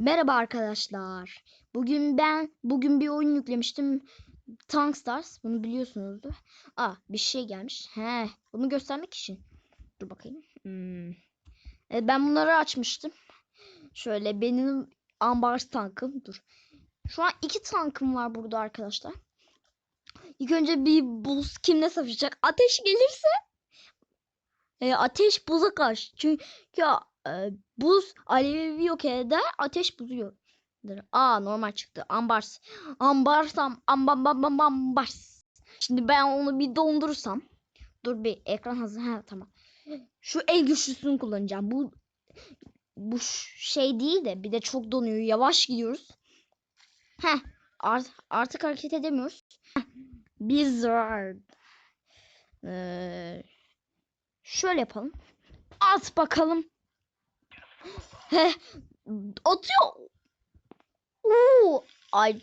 Merhaba arkadaşlar. Bugün ben bugün bir oyun yüklemiştim. Tank Stars. Bunu biliyorsunuzdur. Aa bir şey gelmiş. He, bunu göstermek için. Dur bakayım. Hmm. Evet, ben bunları açmıştım. Şöyle benim ambar tankım. Dur. Şu an iki tankım var burada arkadaşlar. İlk önce bir buz kimle savaşacak? Ateş gelirse e, ateş buza karşı. Çünkü buz alevi yok eder, ateş buzu yok. eder. Aa normal çıktı. Ambars. Ambarsam ambam bam bam ambars. Şimdi ben onu bir dondurursam. Dur bir ekran hazır. Ha tamam. Şu en güçlüsünü kullanacağım. Bu bu şey değil de bir de çok donuyor. Yavaş gidiyoruz. Heh. Art, artık hareket edemiyoruz. Heh. Blizzard. Ee, şöyle yapalım. At bakalım. He, atıyor. Oo, ay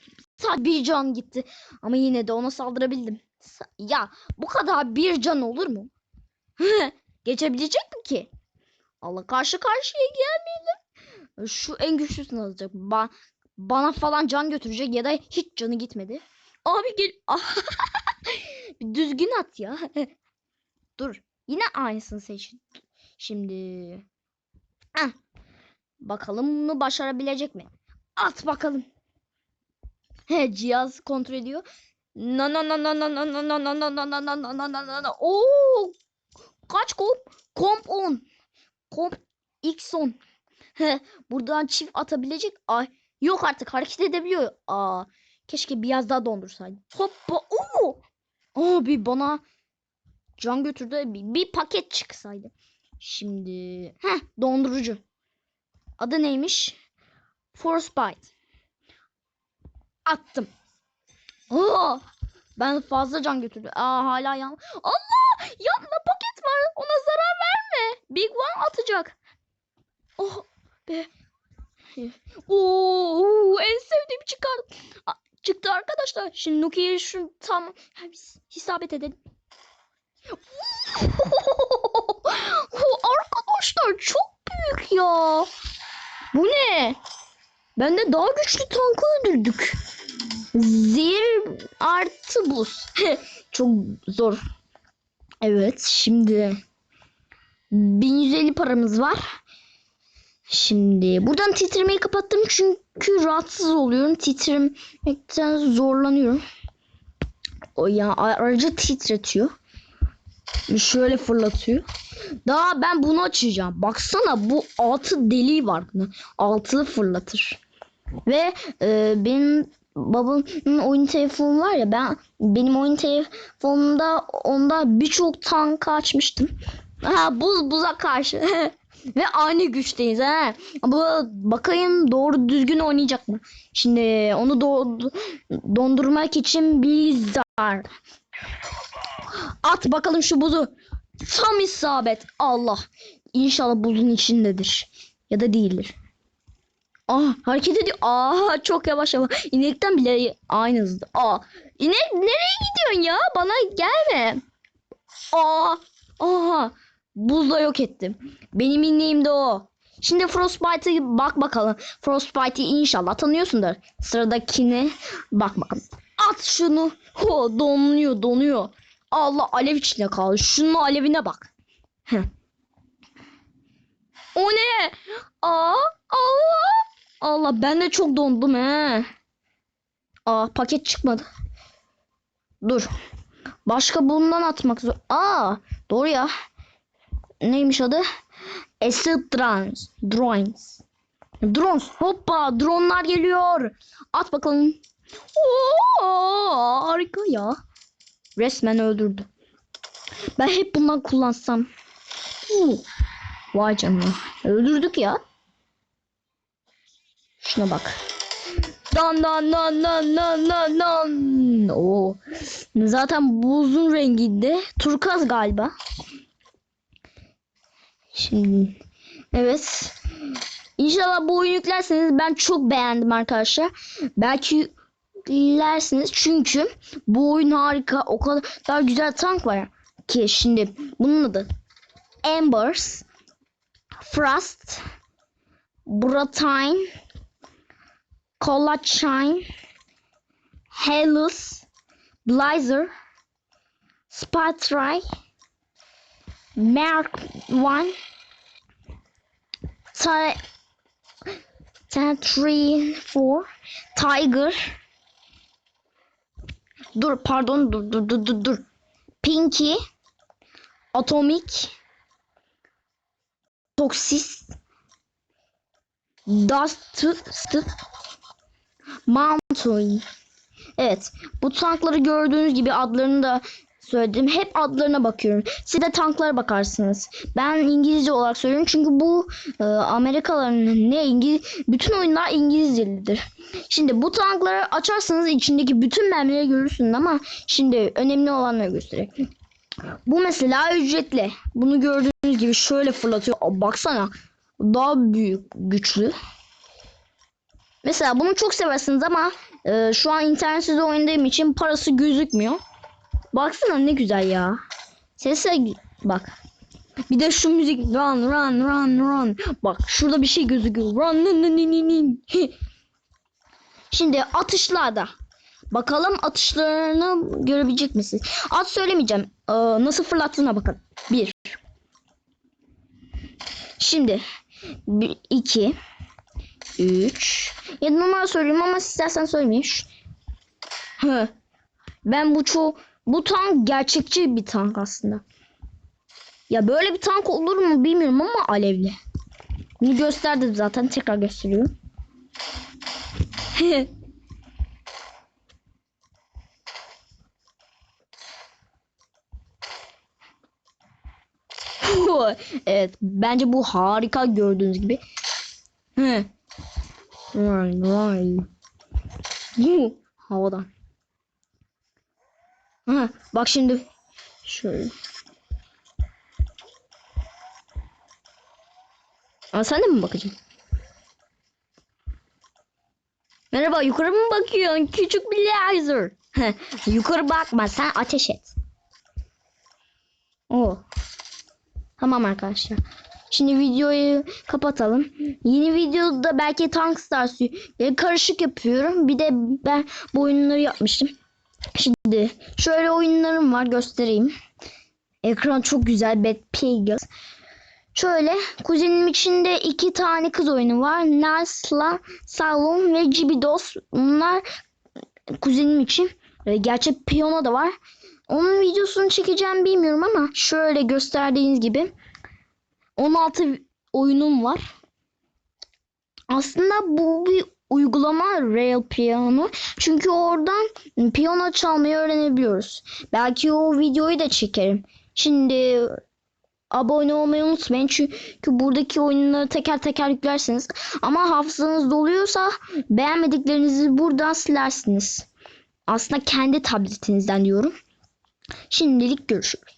bir can gitti. Ama yine de ona saldırabildim. Sa- Ya bu kadar bir can olur mu? Geçebilecek mi ki? Allah karşı karşıya gelmeyelim. Şu en güçlüsünü alacak. Ba- bana falan can götürecek ya da hiç canı gitmedi. Abi gel. Bir düzgün at ya. Dur. Yine aynısını seç. Şimdi. Heh. Bakalım bunu başarabilecek mi? At bakalım. He cihaz kontrol ediyor. Na na na na na na na na na na na na na na na na na na. Oo! Kaç komp? Komp 10. Komp X 10. He, buradan çift atabilecek. Ay yok artık hareket edebiliyor. Aa, keşke biraz daha dondursaydı. Hoppa. Oo! Abi bana can götürdü. Bir, bir paket çıksaydı. Şimdi heh dondurucu. Adı neymiş? Frostbite. Attım. Oo! Ben fazla can götürdü. Aa hala yan. Allah! Yapma paket var. Ona zarar verme. Big One atacak. Oh be. Oo, en sevdiğim çıkar. Çıktı arkadaşlar. Şimdi Nokia'yı şu tam isabet edelim. Arkadaşlar çok büyük ya. Bu ne? Ben de daha güçlü tankı öldürdük. Zehir artı buz. çok zor. Evet şimdi 1150 paramız var. Şimdi buradan titremeyi kapattım çünkü rahatsız oluyorum. Titremekten zorlanıyorum. O ya aracı titretiyor. Şöyle fırlatıyor. Daha ben bunu açacağım. Baksana bu altı deliği var. Altılı fırlatır. Ve e, benim babamın oyun telefonu var ya ben benim oyun telefonumda onda birçok tank açmıştım. Ha buz buza karşı. Ve aynı güçteyiz ha. Bu bakayım doğru düzgün oynayacak mı? Şimdi onu do- dondurmak için Blizzard. At bakalım şu buzu. Tam isabet. Allah. İnşallah buzun içindedir. Ya da değildir. Aa hareket ediyor. Aa çok yavaş ama inekten bile aynı hızda. Aa inek nereye gidiyorsun ya? Bana gelme. Aa aha buzla yok ettim. Benim ineğim de o. Şimdi Frostbite'ı bak bakalım. Frostbite'ı inşallah tanıyorsundur. Sıradakini bak bakalım. At şunu. Ho donuyor donuyor. Allah alev içinde kaldı. Şunun alevine bak. Heh. O ne? Aa Allah. Allah ben de çok dondum he. Aa paket çıkmadı. Dur. Başka bundan atmak zor. Aa doğru ya. Neymiş adı? Acid Drones. Drones. Drones. Hoppa dronlar geliyor. At bakalım. Oo, harika ya. Resmen öldürdü. Ben hep bundan kullansam. Vay canına. Öldürdük ya. Şuna bak. Dan dan dan dan dan dan dan. Oo. Zaten buzun renginde. Turkaz galiba. Şimdi evet. İnşallah bu oyunu yüklerseniz ben çok beğendim arkadaşlar. Belki yüklersiniz çünkü bu oyun harika. O kadar güzel tank var ki şimdi bunun adı Embers Frost Bratine Colachine, Helus, Blizer, Spatry, Mark 1, Ti- Ten, three, four, Tiger. Dur pardon dur dur dur dur dur. Pinky, Atomic, Toxis, Dust, Mountain. Evet. Bu tankları gördüğünüz gibi adlarını da söyledim. Hep adlarına bakıyorum. Siz de tanklara bakarsınız. Ben İngilizce olarak söylüyorum çünkü bu e, Amerikalıların ne İngiliz bütün oyunlar İngilizcelidir. Şimdi bu tankları açarsanız içindeki bütün mermileri görürsünüz ama şimdi önemli olanları göstereyim. Bu mesela ücretli. Bunu gördüğünüz gibi şöyle fırlatıyor. Baksana. Daha büyük, güçlü. Mesela bunu çok seversiniz ama e, şu an internetsiz oynadığım için parası gözükmüyor. Baksana ne güzel ya. Sese bak. Bir de şu müzik run run run run. Bak şurada bir şey gözüküyor. Run run run run run. Şimdi atışlarda. Bakalım atışlarını görebilecek misiniz? At söylemeyeceğim. Ee, nasıl fırlattığına bakın. Bir. Şimdi. Bir, iki. Üç. Ya numara söyleyeyim ama istersen Hı. Ben bu çok bu tank gerçekçi bir tank aslında. Ya böyle bir tank olur mu bilmiyorum ama alevli. Bunu gösterdim zaten tekrar gösteriyorum. evet bence bu harika gördüğünüz gibi. Vay vay. Havadan. Ha, bak şimdi şöyle. Aa, sen de mi bakacaksın? Merhaba yukarı mı bakıyorsun küçük bir laser? Yukarı bakma sen ateş et. Oo. Tamam arkadaşlar. Şimdi videoyu kapatalım. Yeni videoda belki Tank Stars e, karışık yapıyorum. Bir de ben bu oyunları yapmıştım. Şimdi şöyle oyunlarım var göstereyim. Ekran çok güzel. Bad Pegas. Şöyle kuzenim içinde iki tane kız oyunu var. Nasla, Salon ve Cibidos. Bunlar kuzenim için. E, Gerçek piyano da var. Onun videosunu çekeceğim bilmiyorum ama şöyle gösterdiğiniz gibi 16 oyunum var. Aslında bu bir uygulama Real Piano. Çünkü oradan piyano çalmayı öğrenebiliyoruz. Belki o videoyu da çekerim. Şimdi abone olmayı unutmayın. Çünkü buradaki oyunları teker teker yüklersiniz. Ama hafızanız doluyorsa beğenmediklerinizi buradan silersiniz. Aslında kendi tabletinizden diyorum. Şimdilik görüşürüz.